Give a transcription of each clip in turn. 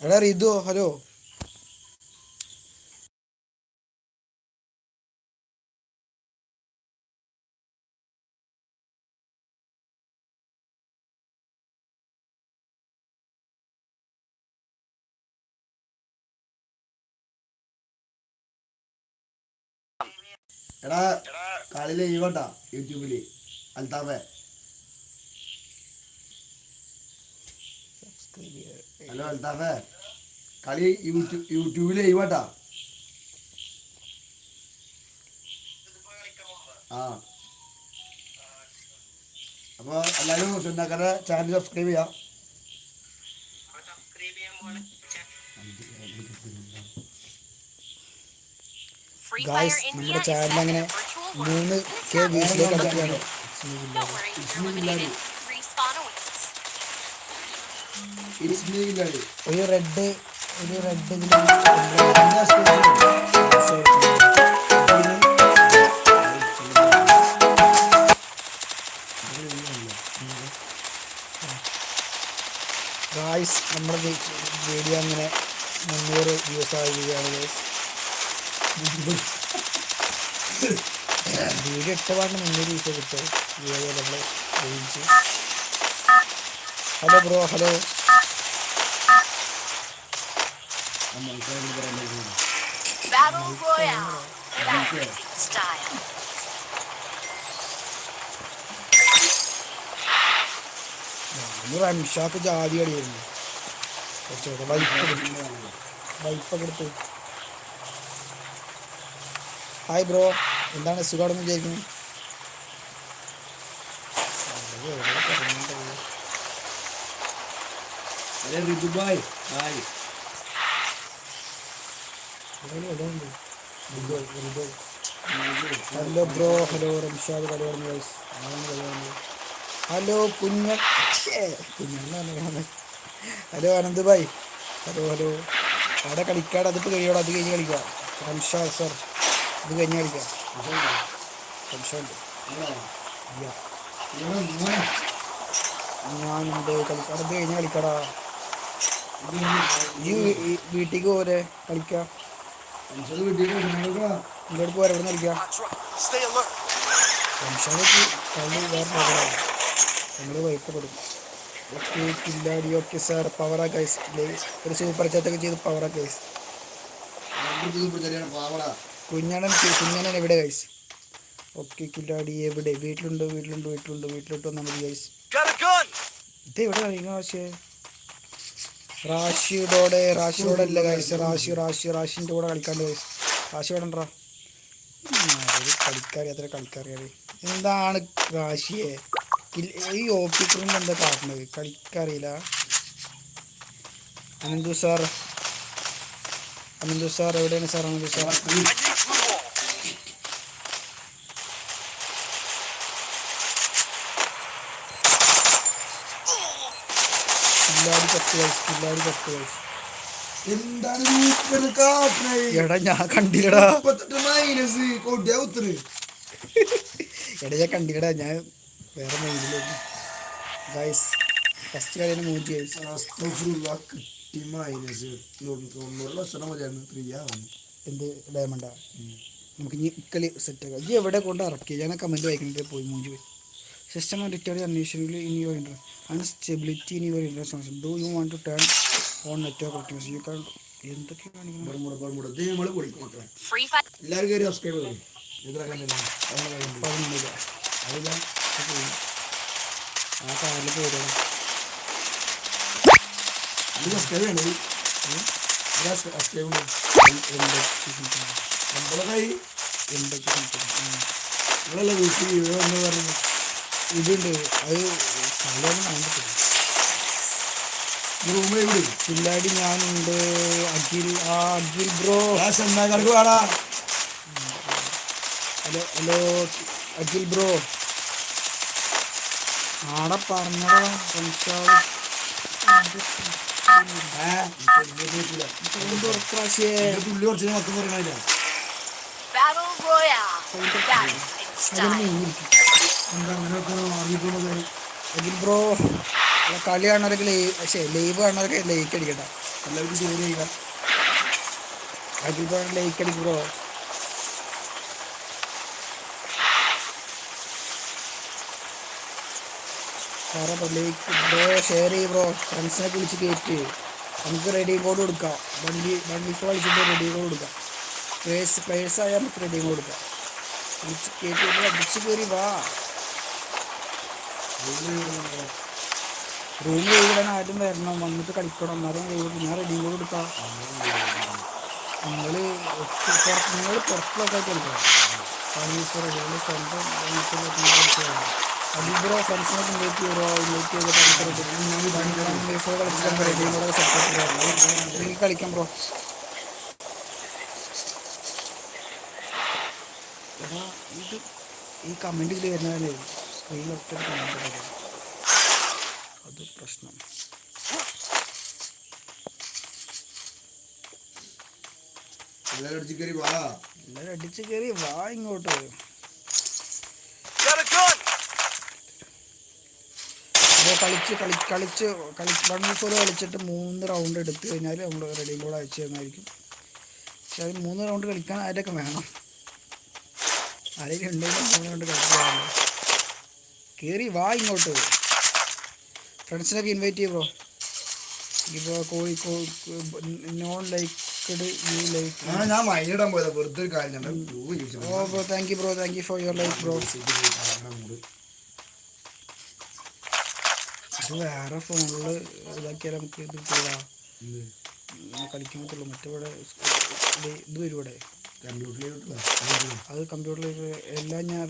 എടാ റിതു ഹലോ. എടാ കളി ലൈവണ്ട യൂട്യൂബിൽ അൽത്താഫെ. ഹലോ അൽത്താഫെ കളി യൂട്യൂബ് യൂട്യൂബിൽ ലൈവട്ടാ. ആ. അപ്പോൾ എല്ലാവരും സുന്നാക്കയുടെ ചാനൽ സബ്സ്ക്രൈബ് ചെയ്യാം. ഗായ്സ് നമ്മുടെ ചാനൽ അങ്ങനെ മൂന്ന്. കെ വ്യൂസിലേക്ക്. അടക്കുകയാണ് ഒരു റെഡ് ഒരു റെഡ് ഗായ്സ് നമ്മുടെ വീഡിയോ അങ്ങനെ മുന്നൂറ് വ്യൂസ് ഗൈസ് വീഡിയോ ഇട്ടപാട് മുന്നൂറ് വ്യൂസ് കിട്ടും. വീഡിയോ നമ്മൾ reach hello bro hello Battle Royale. Battle style. നമ്മൾ റംഷാക്ക് ജാതി കളിയായിരുന്നു കുറച്ചൊക്കെ വൈപ്പ് വൈപ്പൊക്കെ എടുത്ത്. ഹായ് ബ്രോ എന്താണ് സുഖമാണെന്ന് വിചാരിക്കുന്നത് Rithubai hi hello bro hello Ramshad hello കുഞ്ഞ hello Ananth bhai hello hello അവിടെ കളിക്കാട് അതിപ്പോൾ കഴിയോടെ അത് കഴിഞ്ഞ് കളിക്കാം. റംഷാദ് സർ ഇത് കഴിഞ്ഞ് കളിക്കാം. ഞാനുണ്ട് കളിക്കാട് അത് കഴിഞ്ഞ് കളിക്കടാ. വീട്ടിലേക്ക് പോരെ. കളിക്കാം. അടുത്ത് പോരെ ഇവിടെ നോക്കണം നമ്മൾ വൈപ്പപ്പെടും ഓക്കെ കില്ലാടി. ഓക്കെ സാർ പവറാ ഗൈസ് ഒരു സൂപ്പർ ചാറ്റൊക്കെ ചെയ്ത് പവറാ ഗൈസ് കുഞ്ഞാണൻ കുഞ്ഞാണൻ എവിടെ ഗൈസ് ഓക്കെ കില്ലാടി. എവിടെ? വീട്ടിലുണ്ട്? വീട്ടിലുണ്ട്? വീട്ടിലുണ്ട്? വീട്ടിലോട്ട് വന്നാൽ മതി ഗൈസ് ഇത് എവിടെ കളിക്കുന്ന പക്ഷേ റാഷിയോടെ റാഷിയോടെ അല്ല ഗൈസ് റാഷി റാഷി റാഷിന്റെ കൂടെ കളിക്കാണ്ട് ഗൈസ് റാഷി ഇവിടെ ഉണ്ടാ കളിക്കാറി കളിക്കാറിയാറ് എന്താണ് റാഷിയെ? ഈ ഓഫീസറും എന്താ കാട്ടുന്നത് കളിക്കറിയില്ല. അനന്തു സാർ അനന്തു സാർ എവിടെയാണ് സാർ അനന്തു സാർ കില്ലാടി പത്ത് വയസ്സ് കില്ലാടി പത്ത് വയസ്സ്. എന്താണ് എടാ ഞാൻ കണ്ടില്ലടാ. മുപ്പത്തെട്ട് മൈനസ് കൊടിയ ഉത്തര് എടാ ഞാൻ കണ്ടില്ലടാ. ഞാൻ വേറെ മെയിലും ഗൈസ് ഫസ്റ്റ് കളി തന്നെ മൂഞ്ചി ഗൈസ് കിട്ടി മൈനസ് തൊണ്ണൂറ് ലക്ഷം മതിയായിരുന്നു. ത്രീ ആവുന്നു എന്ത് ഡയമണ്ടാ നമുക്ക് ഇനി ഇക്കളി സെറ്റ് ആക്കാം. ഈ എവിടെ കൊണ്ട് ഇറക്കി? ഞാൻ കമന്റ് വായിക്കുന്നിട്ട് പോയി മൂഞ്ചി പോയി. സിസ്റ്റം ആൻഡ് റിട്ടേൺ അന്വേഷണത്തിൽ in your intra unstability stability in your interest do you want to turn on network optimise you can എന്തൊക്കെ. എല്ലാവരും കയറി സബ്സ്ക്രൈബ് ചെയ്യും ഇത്ര കണ്ടില്ല? അതില്ല ആ കാറിൽ പോയതാണ് അത് സബ്സ്ക്രൈബ് ചെയ്യണേ. സബ്സ്ക്രൈബ് നമ്മളെ കൈ സംതിങ്. നിങ്ങളല്ല വീട്ടിൽ എന്ന് പറഞ്ഞു. ഇതുണ്ട് അത് കളിയൊന്നും കണ്ടിട്ടില്ല റൂമിൽ എവിടെ? പിള്ളാടി ഞാനുണ്ട്. അഖിൽ ആ അഖിൽ ബ്രോ. ആ ചെന്നാക്കൾക്ക് വേടാ. Hello hello Akhil bro. ആടെ തുറക്കാശിയേ പുള്ളി കുറച്ച് മൊത്തം പറയണില്ല എന്താ നിങ്ങൾക്ക് അറിയിക്കുന്നത് അതിൽ ബ്രോ അല്ല, കളി കാണുന്നവരൊക്കെ ലൈവ് പക്ഷേ ലൈവ് കാണുന്നവരൊക്കെ ലൈക്ക് അടിക്കട്ടെ. എല്ലാവർക്കും ഷെയർ ചെയ്യുക. അഖിൽ ബ്രോ ലൈക്ക് അടിക്കും ബ്രോ ലൈക്ക് ബ്രോ ഷെയർ ചെയ്യും ബ്രോ ഫ്രണ്ട്സിനെ വിളിച്ച് കയറ്റി നമുക്ക് റെഡി കോഡ് കൊടുക്കാം. വണ്ടി വണ്ടി കളിച്ചിട്ട് റെഡി കോഡ് കൊടുക്കാം. പ്ലേഴ്സ് പ്ലേഴ്സ് ആയാൽ നമുക്ക് റെഡി കോഡ് കൊടുക്കാം. വിളിച്ച് കയറ്റി അടിച്ച് കയറി വാ. റൂമിൽ എഴുതാൻ ആരും വരണം. വന്നിട്ട് കളിക്കണം. എന്നാലും പിന്നെ റെഡി കോഡ് കൊടുക്കാം നിങ്ങൾ നിങ്ങൾ അതിബ്രോ ഫ്രണ്ട്സിനെ ഇൻവൈറ്റ് ചെയ്തോ ഇൻവൈറ്റ് ചെയ്ത് സപ്പോർട്ട് കളിക്കാം ബ്രോ ഇത് ഈ കമന്റ് ഇതിൽ സ്ക്രീനിൽ ഒറ്റ അത് പ്രശ്നം. എല്ലാവരും അടിച്ച് കയറി വാ. എല്ലാവരും അടിച്ച് കയറി വാ ഇങ്ങോട്ട്. കളിച്ച് കളി കളിച്ച് കളി വൺ ഫോർ കളിച്ചിട്ട് മൂന്ന് റൗണ്ട് എടുത്തു കഴിഞ്ഞാൽ നമ്മൾ റെഡിയും കൂടെ അയച്ചു തന്നായിരിക്കും. പക്ഷെ അത് മൂന്ന് റൗണ്ട് കളിക്കാൻ ആരൊക്കെ വേണം? ആരെങ്കിലും ഉണ്ടെങ്കിൽ മൂന്ന് റൗണ്ട് കളിക്കാമല്ലോ കയറി വാ ഇങ്ങോട്ട്. ഫ്രണ്ട്സിനൊക്കെ ഇൻവൈറ്റ് ചെയ്യും ബ്രോ ഇപ്പോൾ Kozhikode non liked you like ഞാൻ വൈകിടാൻ പോയത്. വെറുതെ ഒരു കാര്യം ഓ bro thank you bro thank you for your like bro ഇത് വേറെ ഫോണിൽ ഇതാക്കിയാൽ നമുക്ക് ഇത് പറ്റുള്ളൂ മറ്റേ ഇവിടെ ഇത് വരും ഇവിടെ. കമ്പ്യൂട്ടറിലോട്ടുള്ള അത് കമ്പ്യൂട്ടറിൽ എല്ലാം ഞാൻ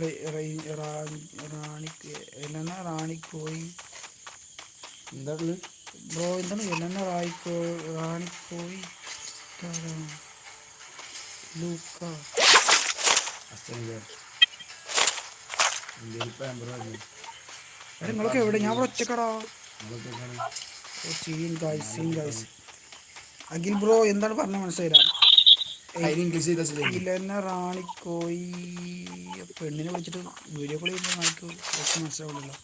റാണിക്ക് എല്ലാം റാ- റാണി പോയി. റാണിക്കോയി എന്താണ് ബ്രോ എന്താണ്? എല്ലാം റായിക്കോ റാണിക്കോയി പോയി. ലൂക്ക. നിങ്ങളൊക്കെ എവിടെ? ഞാൻ ഇവിടെ ഒറ്റക്കടാ scene guys scene guys Akhil bro എന്താണ് പറഞ്ഞ മനസ്സിലായില്ല. അതിന് ഇംഗ്ലീഷ് ചെയ്താൽ ശരിയാക്കി ഇല്ലെന്നെ റാണിക്കോയി പെണ്ണിനെ വിളിച്ചിട്ട് വീഡിയോ കോൾ ചെയ്യുമ്പോൾ നമുക്ക് കുറച്ച് മനസ്സിലാവില്ലല്ലോ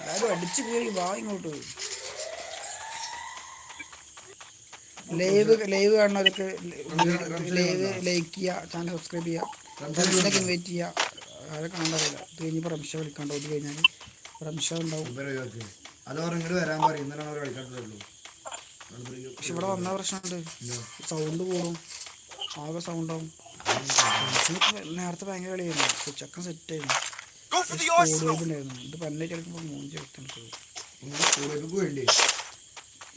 എല്ലാവരും അടിച്ചു കയറി വാ ഇങ്ങോട്ട്. ലൈവ് ലൈവ് കാണുന്നവരൊക്കെ ലൈവ് ലൈക്ക് ചെയ്യുക ചാനൽ സബ്സ്ക്രൈബ് ചെയ്യുക ഫ്രണ്ട്സിനൊക്കെ ഇൻവൈറ്റ് ചെയ്യുക ആരെ കാണാറില്ല ഇത് കഴിഞ്ഞപ്പോൾ റംഷ വിളിക്കാണ്ടോ. ഇത് കഴിഞ്ഞാൽ റംഷ ഉണ്ടാവും. അത് ഇങ്ങോട്ട് വരാൻ പറയും. ഇന്നലെ കളിക്കാട്ടുള്ളൂ പക്ഷെ ഇവിടെ വന്ന പ്രശ്നമുണ്ട്. സൗണ്ട് കൂടും. ആകെ സൗണ്ട് ആവും നേരത്തെ ഭയങ്കര കളിയായിരുന്നു. ചെക്കൻ സെറ്റ് ആയിരുന്നു. ഉണ്ടായിരുന്നു. ഇത് പന്നെ കളിക്കുമ്പോൾ മൂഞ്ചി വേണ്ടി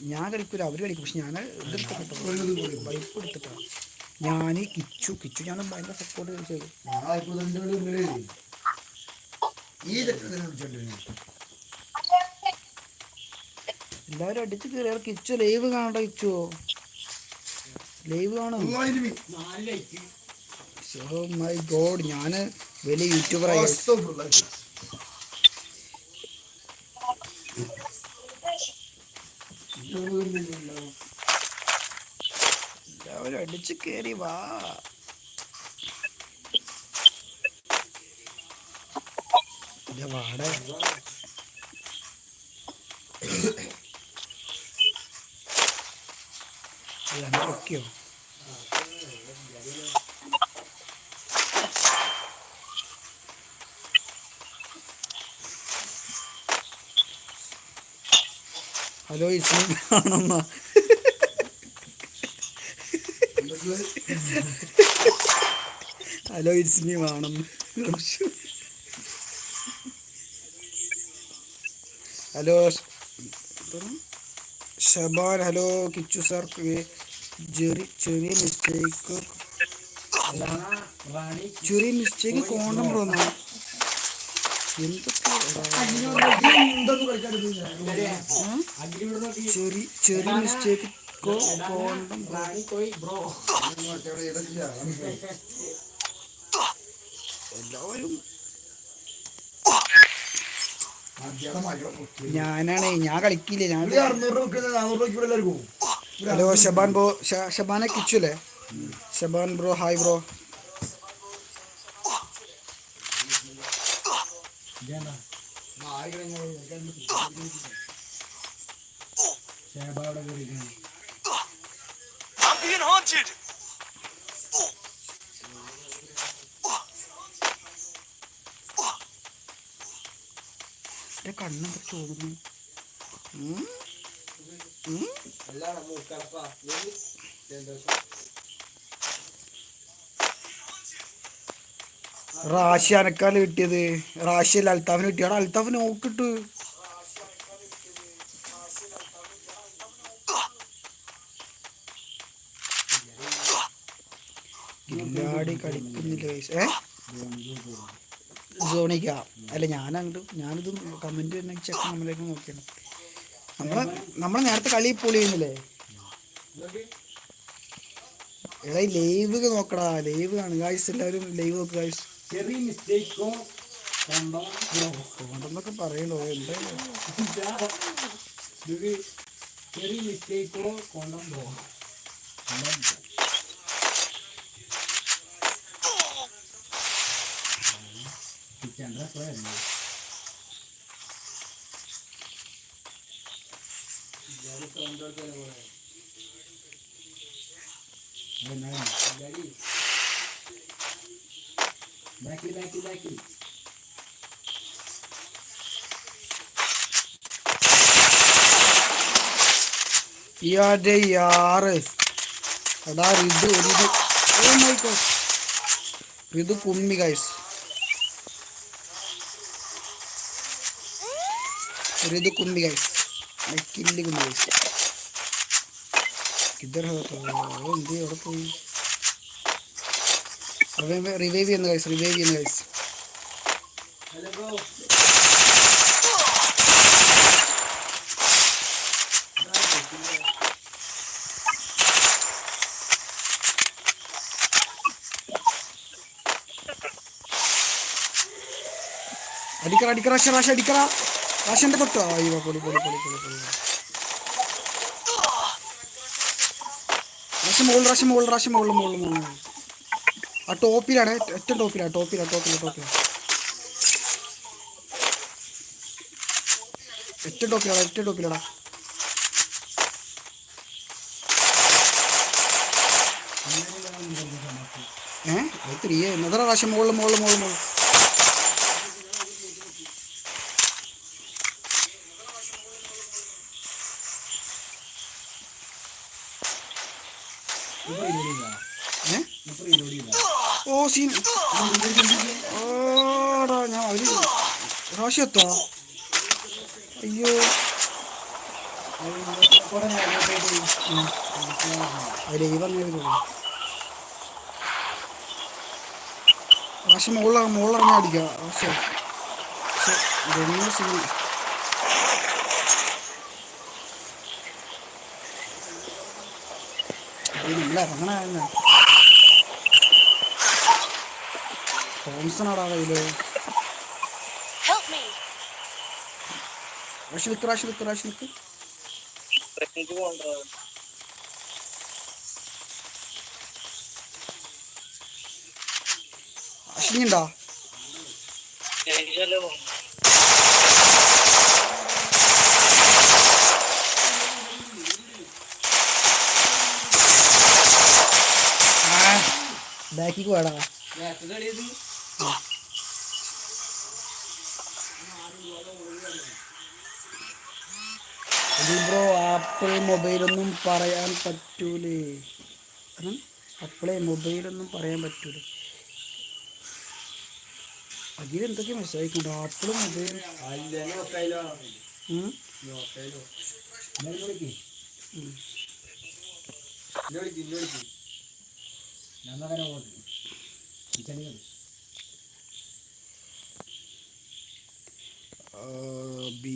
ഞാൻ കളിക്കൂല. അവർ കളിക്കും. പക്ഷെ ഞാൻ ഇതെടുത്തിട്ടോ വൈപ്പ് എടുത്തിട്ടാ. ഞാൻ കിച്ചു. കിച്ചു ഞാൻ ഭയങ്കര സപ്പോർട്ട് ഈ വിളിച്ചോണ്ടിരുന്നു. എല്ലാവരും അടിച്ച് കയറിയാൽ കിച്ചു ലൈവ് കാണണ്ട കിച്ചുവോ ലൈവ് കാണും. മൈ ഗോഡ് ഞാൻ വലിയ യൂട്യൂബർ എല്ലാവരും അടിച്ച് കയറി വാ. വാടേ. ഇതെന്നെ പൊക്കിയോ? Hello Ismi hello it's me വേണം hello Shaban hello Kichu sir ചെറിയ മിസ്റ്റേക്ക് ചെറിയ മിസ്റ്റേക്ക് കോണ്ടം പോന്ന എല്ലാവരും ഞാനാണേ ഞാൻ കളിക്കില്ലേ ഞാൻ അറുന്നൂറ് രൂപ നാനൂറ് രൂപ എല്ലാവർക്കും ഹലോ ഷബാൻ ബ്രോ ഷ- ഷബാനെ കിച്ചു അല്ലേ ഷബാൻ ബ്രോ ഹായ് ബ്രോ ഇതെന്താ ഷേബ റാഷി അനക്കാൽ കിട്ടിയത്. റാഷിയല്ല അൽത്താഫിന് കിട്ടിയാണ് അൽത്താഫ് നോക്കിട്ട് ഗില്ലാടി കളിക്കുന്നില്ല അല്ല ഞാൻ അങ്ങോട്ട് ഞാനിത് കമന്റ് തന്നെ ചെക്ക് നമ്മളിലേക്ക് നോക്കിയാണ് നമ്മളെ നമ്മൾ നേരത്തെ കളി പൊളി ചെയ്യുന്നില്ലേ എടാ ലൈവ് നോക്കടാ ലൈവ് ആണ് ഗായ്സ് എല്ലാവരും ലൈവ് നോക്ക് ഗായ്സ് ചെറിയ മിസ്റ്റേക്കോ കണ്ടോ അതുകൊണ്ടെന്നൊക്കെ പറയണോ? എന്താ ചെറിയ മിസ്റ്റേക്കോ കൊണ്ടോ കിച്ചണ്ട പോയല്ലേ ബാക്കിൽ ബാക്കിൽ ബാക്കിൽ ഇയാടെ യാറ് എടാ Ritu Ritu oh my God Ritu കുമ്മി ഗൈസ് റിതു കുമ്മി ഗൈസ് കില്ലി കുമ്മി ഗൈസ് കിദ്ധർ എന്ത് പോയി. റിവൈവ് ചെയ്യുന്ന കൈസ് റിവൈവ് ചെയ്യുന്ന കൈസ് അടിക്കറ അടിക്കറ ശരാശ അടിക്കറ. റാഷന്റെ തൊട്ടോ അയ്യോ പൊളി പൊളി പൊളി പൊളി പൊളി. റാഷ മുകളിൽ റാഷ മുകളിൽ റാഷ മുകളിൽ മുകളിൽ മുകളിൽ. ആ ടോപ്പിലാണ് ഏറ്റവും ടോപ്പിലാണ് ടോപ്പിലാണ് ടോപ്പിലാണ് ടോപ്പിലാണ്. ഏറ്റവും ടോപ്പിലാണ് ഏറ്റവും ടോപ്പിലാടാ ഏഹ് ഒത്തിരി ത്രീ എന്നതാ റാഷ? മുകളിൽ മുകളിൽ മുകളിൽ മുകളിൽ ഇപ്പൊ ഇരുപതില്ല ഏഹ് ഇപ്പൊ ഇരുപതില്ല ഓ സീൻ. ഓടാ ഞാൻ അവർ പ്രാവശ്യം എത്താ അയ്യോ പ്രാവശ്യം മുകളിൽ മുകളിലിറങ്ങി അടിക്കുക പ്രാവശ്യം പക്ഷെ സീൻ. നമ്മൾ ഇറങ്ങണ തോംസണാടാ കയ്യിൽ. Help me. റാഷി നിക്ക് റാഷി നിക്ക് റാഷി നിക്ക്. അശ്വിനിണ്ടാ ബാക്കിക്ക് വേടാ ബ്രോ ആപ്പിൾ മൊബൈലൊന്നും പറയാൻ പറ്റൂലേ. ആപ്പിളെ മൊബൈലൊന്നും പറയാൻ പറ്റൂല. അതിൽ എന്തൊക്കെ മെസ്സേജ് അയക്കുന്നുണ്ട് ആപ്പിളും മൊബൈലും ബി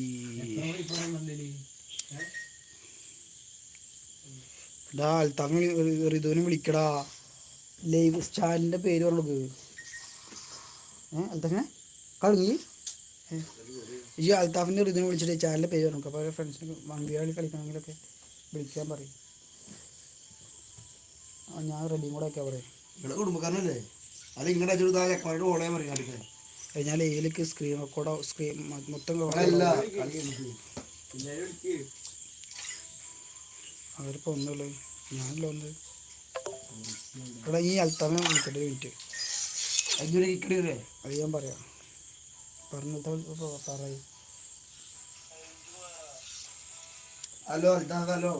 വിളിക്കടാ. ലൈവ് ചാനലിന്റെ പേര് പറഞ്ഞു അൽത്താഫിനെ കളങ്ങി ഈ അൽത്താഫിന്റെ റിതുവിനെ വിളിച്ചിട്ട് ചാനലിന്റെ പേര് പറഞ്ഞു അപ്പോൾ ഫ്രണ്ട്സിന് വണ്ടിയാളി കളിക്കണമെങ്കിലൊക്കെ വിളിക്കാൻ പറയും. ഞാൻ റെഡിയും കൂടെ ഒക്കെ പറയും കുടുംബക്കാരനല്ലേ? അത് ഓളയാൻ പറയും കാണിക്കാൻ കഴിഞ്ഞാൽ ഇതിലേക്ക് സ്ക്രീൻ റെക്കോർഡ് സ്ക്രീൻ മൊത്തം അവരിപ്പോ അവരിപ്പോൾ ഒന്നുള്ളൂ ഞാനല്ലോ ഒന്ന് ഇവിടെ ഈ അൽത്താമ വിളിക്കട്ടെ മിനിറ്റ് അത് ഞാൻ പറയാം. പറഞ്ഞിട്ട് പറയും ഹലോ അൽത്താഫ് ഹലോ.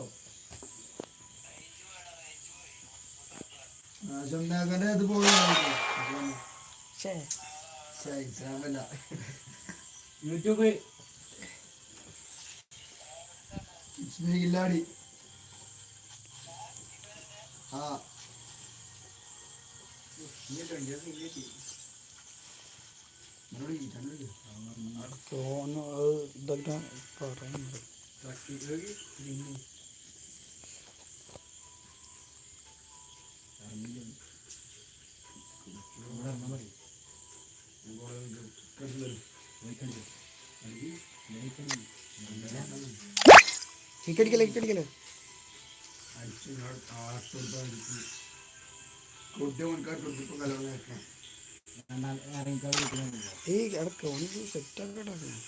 ഷംനാഖന്റെ ഇത് പോകുന്നു ഷേ ഇസ്ലാമല്ല യൂട്യൂബ്. ഇല്ലാടി ആ. ഇതൊക്കെ ഇക്കടിക്കല്ലേ ഇറങ്ങിക്കാട് കിട്ടുന്നില്ല ഏയ് അടക്ക ഒന്ന് സെറ്റാക്കി ഇടാക്കാം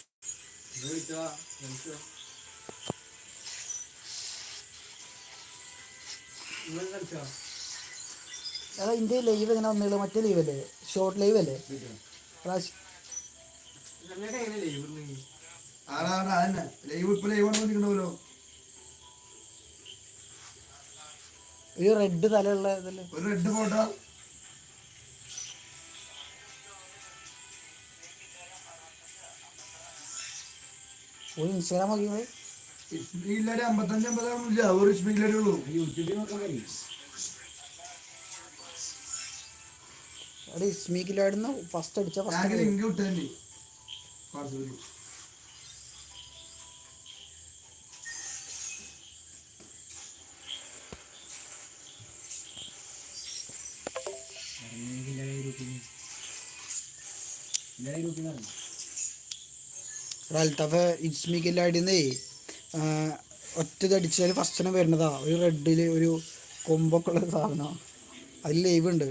എടാ ഇന്ത്യ ലൈവ് എങ്ങനെ വന്നുള്ളൂ മറ്റേ ലൈവ് അല്ലേ? ഷോർട്ട് ലൈവ് അല്ലേ? പ്രാവശ്യം. അതന്നെ. ലൈവ് ഇപ്പൊ ലൈവ് ഒരു റെഡ് തലയുള്ള ഇതല്ലേ? ഒരു റെഡ് ഫോട്ടോ. ഒരു ഇൻസ്റ്റാഗ്രാം നോക്കി പോയി ഇസ്മിയില്ലാടി അമ്പത്തഞ്ച് അമ്പതാണില്ല ഒരു ഇസ്മിയില്ലാടി ഉള്ളൂ. യൂട്യൂബിൽ നോക്കാൻ കഴിയും. അവിടെ സ്മീക്കിലാടുന്ന ഫസ്റ്റ് അടിച്ച ഫസ്റ്റ് ലിങ്ക് അൽത്തഫ് ഇസ്മിക്കിലാടിന്നേ ഒറ്റ അടിച്ചാൽ ഫസ്റ്റിനെ വരുന്നതാ. ഒരു റെഡിൽ ഒരു കൊമ്പൊക്കെ ഉള്ള സാധനം അതിൽ ലൈവ് ഉണ്ട്.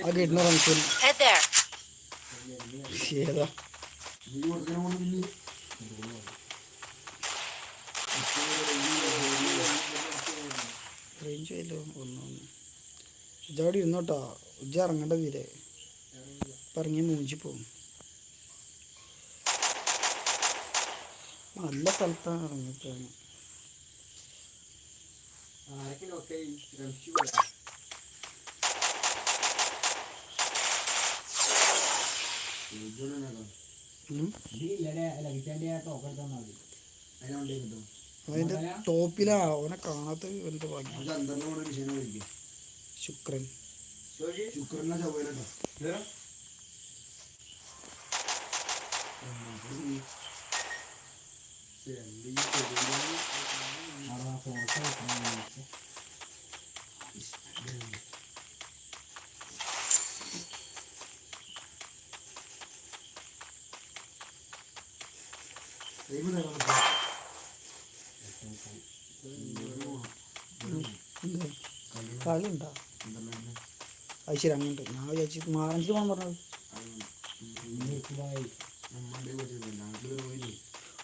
ആ കിട്ടുന്ന ഫംഗ്ഷൻ Head there. ഏതാ? റേഞ്ച് ആയല്ലോ? ഒന്നൊന്ന് ഇജവിടെ ഇരുന്നോട്ടോ. ഉജ്ജ ഇറങ്ങേണ്ട തീരെ. പറഞ്ഞ് മൂഞ്ചി പോകും നല്ല സ്ഥലത്താണ് ഇറങ്ങിയപ്പോഴാണ്. ആരൊക്കെ ലോക്കായി രംശി ഉം. ഇല്ലല്ലേ ലഭിച്ചാന്റെ ആ ടോക്കൺ തന്നാൽ മതി അതിനുണ്ടേ കിട്ടും അതിന്റെ ടോപ്പിലാ അവനെ കാണാത്ത എന്താ ഭാഗ്യം ശുക്രൻ. ശുക്രനെ ചൊവ്വയിലുണ്ടോ ഫോട്ടോ കളി ഉണ്ടാ അത് ശരി അങ്ങോട്ട് ഞാൻ വിചാരിച്ചു മാറഞ്ചി പോകാൻ പറഞ്ഞത്.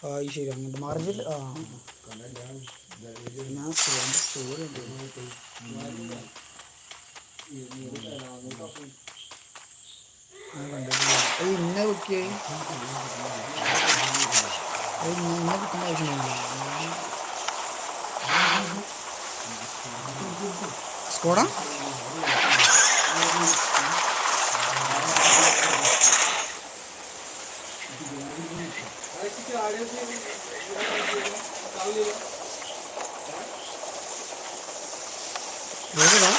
ആ ശരി അങ്ങോട്ട് മാറഞ്ചി ആ. ഞാൻ സ്റ്റോറി ഉണ്ട് ഇന്ന വെക്കേ അത് ഇന്ന വെക്കേണ്ട ആവശ്യമില്ല സ്കോഡാ ഏതാ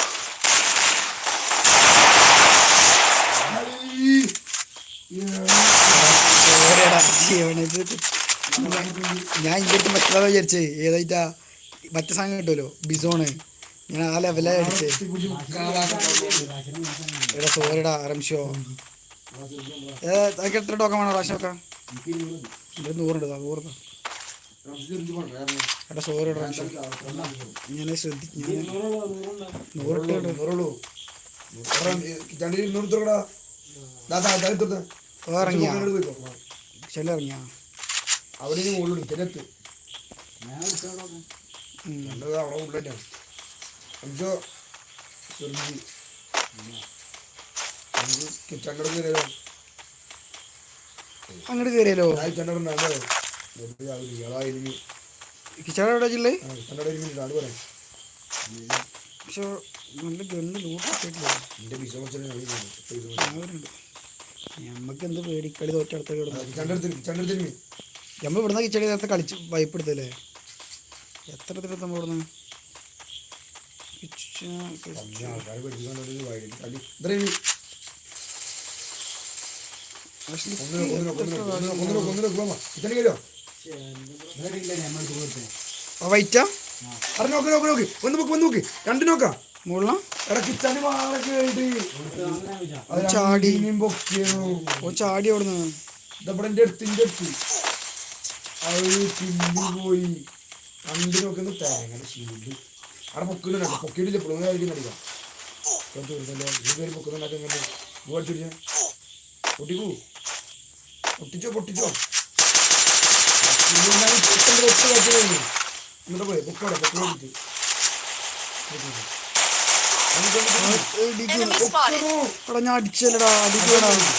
ഞാൻ ഇങ്ങോട്ട് മറ്റേതാ വിചാരിച്ചേ. ഏതായിട്ടാ? മറ്റേ സാധനം കിട്ടുമല്ലോ. ബിസോണ്. ഞാൻ ആ ലെവലാ അടിച്ചേ. എടാ സോറിടാ ആരംശോ അതൊക്കെ എത്ര ടോക്കൺ വേണം പ്രാവശ്യം വെക്കാം ഇവിടെ നൂറുണ്ട്. ദാ, എടാ സോറി റംഷോ ഞാൻ നൂറിട്ടുണ്ട് നൂറുള്ളൂ ഇറങ്ങിയാ. ചെല്ലി ഇറങ്ങിയാ. അവിടെ ഇനി മുകളിൽ തിരത്ത്. നല്ലത് അവിടെ ഉള്ളന്നെ അഞ്ചോ? ചെറുതി. അങ്ങോട്ട് ഇയാളായിരുന്നു എവിടെ ജില്ലേ? ആട് പറയാം പക്ഷെ നല്ല ഗണ്ണ് എന്ത് പേടിക്കളി തോറ്റടുത്ത കിടന്നു. കിച്ചണ്ടെടുത്ത് ഞമ്മ ഇവിടുന്ന് കിച്ചടി നേരത്തെ കളിച്ച് വൈപ്പ് എടുത്തല്ലേ എത്ര എടുത്തിട്ട് നമ്മൾ ഇവിടുന്ന്? നമ്മൾ വൈറ്റാ അവിടെ നോക്ക് നോക്ക് നോക്ക്. ഒന്ന് നോക്ക് ഒന്ന് നോക്ക്. രണ്ട് നോക്കാം. ചാടി. ഓ ചാടി അവിടുന്ന്. ഇതവിടെ അടുത്ത് എന്റെ അടുത്ത്. അത് ചില്ലി പോയി. രണ്ട് നോക്കുന്ന തേങ്ങ ശീലി അവിടെ പൊക്കുന്നുണ്ട് പൊക്കിയിട്ടില്ല. ഇപ്പോഴും ആയിരിക്കും അടിക്കാം ഈ പേര് പൊക്കുന്നുണ്ടാക്കി എങ്ങനെ പഠിച്ചിടിച്ച പൊട്ടിക്കൂ. പൊട്ടിച്ചോ പൊട്ടിച്ചോ. എന്നിട്ട് പോയി. പൊക്കോടെ പൊക്കോ പൊട്ടിച്ചു ഇടിക്കുന്നു. Enemy spotted. ഞാൻ അടിച്ചല്ലടാ. അടിക്കടാ ഞാൻ.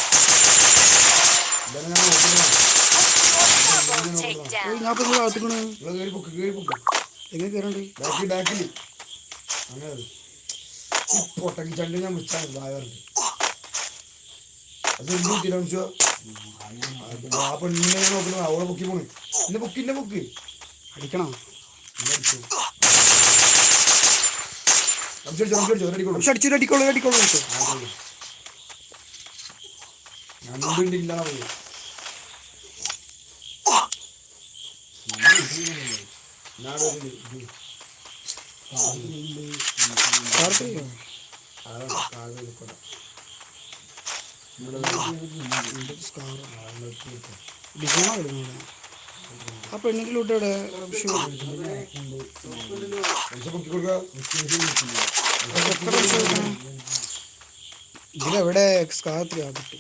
ഞാൻ ഞാൻ അവളെ അടിക്കോളൂ. അടിക്കോളൂ പോയി ഞാൻ ഒരു ഇത്. കാർത്ത് ചെയ്യോ? അതാണ് കാൽ നിൽക്കട്ടെ. ഇതിന്റെ scar ആ. ഡിസൈൻ വരുന്നത് ആ ഇതിലെവിടെ സ്കാർ കിട്ടി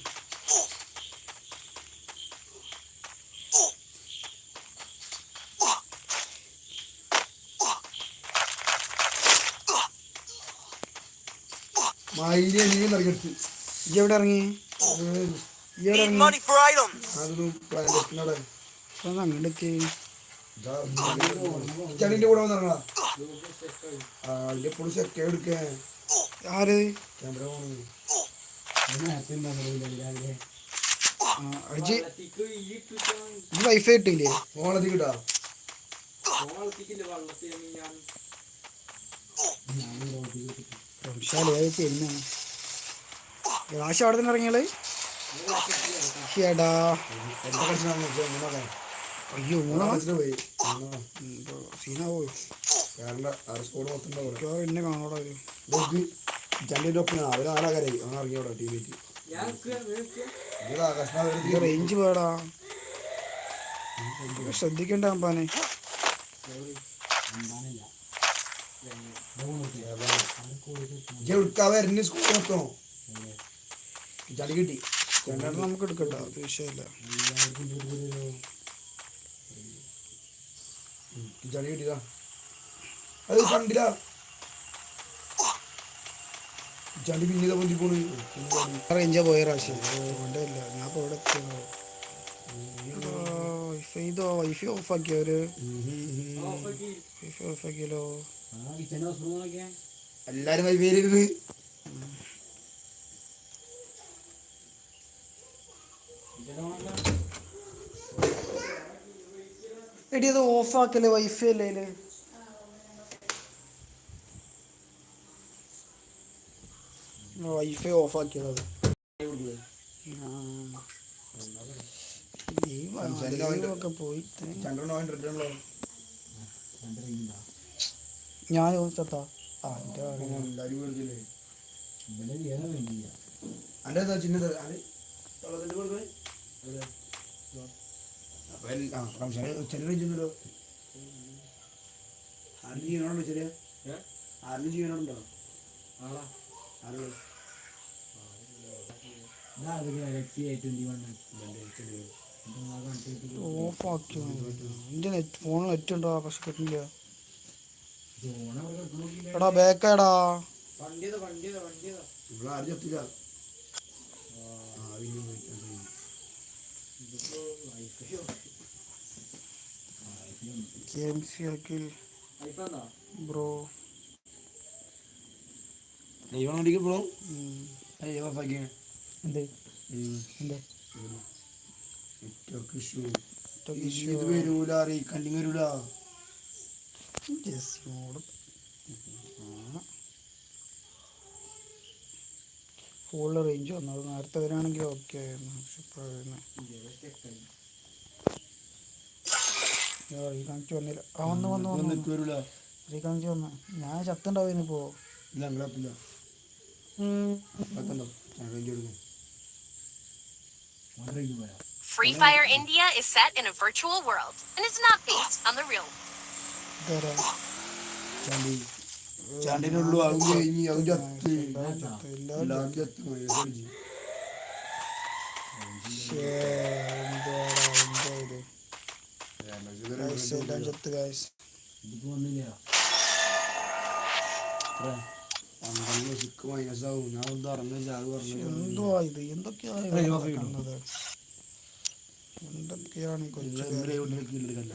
മയിലെ നീ നൽകെടുത്ത് ഈ എവിടെ ഇറങ്ങി? Need ഇറങ്ങി. അതൊന്നും പ്ലാൻ അങ്ങോട്ടേക്ക്. ചണിന്റെ കൂടെ വന്നിറങ്ങാ അതിന്റെ എപ്പോഴും സെക്ക എടുക്കാൻ ആര്? ക്യാമറ പോണു ഹാപ്പി ഉണ്ടാവില്ല രാവിലെ. അജി. ഈ വൈഫൈ കിട്ടിയില്ലേ? ഫോണെത്തി കിട്ടാ റംഷാലേ രാശി അവിടെ തന്നെ കളിച്ചാണ് എങ്ങനെ അയ്യോ സീന പോയി. എന്നെ കാണോടാ റേഞ്ച് പോയടാ. ശ്രദ്ധിക്കണ്ട അമ്പാനെ. എന്താണില്ല എടുക്കാ വരുന്ന സ്കൂൾ മൊത്തം ചളി കിട്ടി. രണ്ടെണ്ണം നമുക്ക് എടുക്കണ്ട അത് വിഷയമില്ല. ചളി കിട്ടിയതാ. അത് കണ്ടില്ല. ചളി പിന്നീട് പൊന്തി പോണു റേഞ്ചാ പോയ പ്രാവശ്യം. അതുകൊണ്ടേ ഇല്ല ഞാൻ ഇപ്പോൾ ഇവിടെ എത്തിയതോ. വൈഫൈ ഇതോ? വൈഫൈ ഓഫ് ആക്കിയവര് വൈഫൈ ഓഫ് ആ കിച്ചന്റെ ഹൗസ് നോക്കിയാ. എല്ലാരും വൈവേലിരുന്ന് എടി അത്. ഓഫ് ആക്കല്ലേ വൈഫൈ അല്ലേ? വൈഫൈ ഓഫ് ആക്കിയത് ഒക്കെ പോയി ഞാൻ ചത്താ അപ്പൊ എൽ- ആ ചെറിയ ചെറിയ എന്റെ നെറ്റ് ഫോണിൽ നെറ്റ് ഉണ്ടോ? പക്ഷെ കിട്ടുന്നില്ല എടാ ബേക്കടാ. ഇവിടെ ആരും ചത്തില്ല. K M C bro. ദൈവം ബ്രോ. എന്ത്. ഇത് വരൂല റീകണ്ടിങ് വരൂല. ജെസ്സിനോട് ഫുൾ റേഞ്ച് വന്നത് നേരത്തെ വരാണെങ്കിൽ ഓക്കെ ആയിരുന്നു. പക്ഷെ ഇപ്പോഴായിരുന്നു റീകണക്ട് വന്നില്ല. ആ വന്ന് വന്ന് വന്ന് റീകണക്ട് വന്ന്. ഞാൻ ചത്തുണ്ടാവും ഇപ്പോൾ Free Fire India is set in a virtual world and is not based on the real ഇതാരാ ചാണ്ടി ചാണ്ടിനുള്ളൂ അതും കഴിഞ്ഞ് അതും ചത്ത് എല്ലാം ചത്ത് എല്ലാം ചത്ത് എന്തുവാ എന്തൊക്കെയാണ്? എന്തൊക്കെയാണ് കൊച്ചു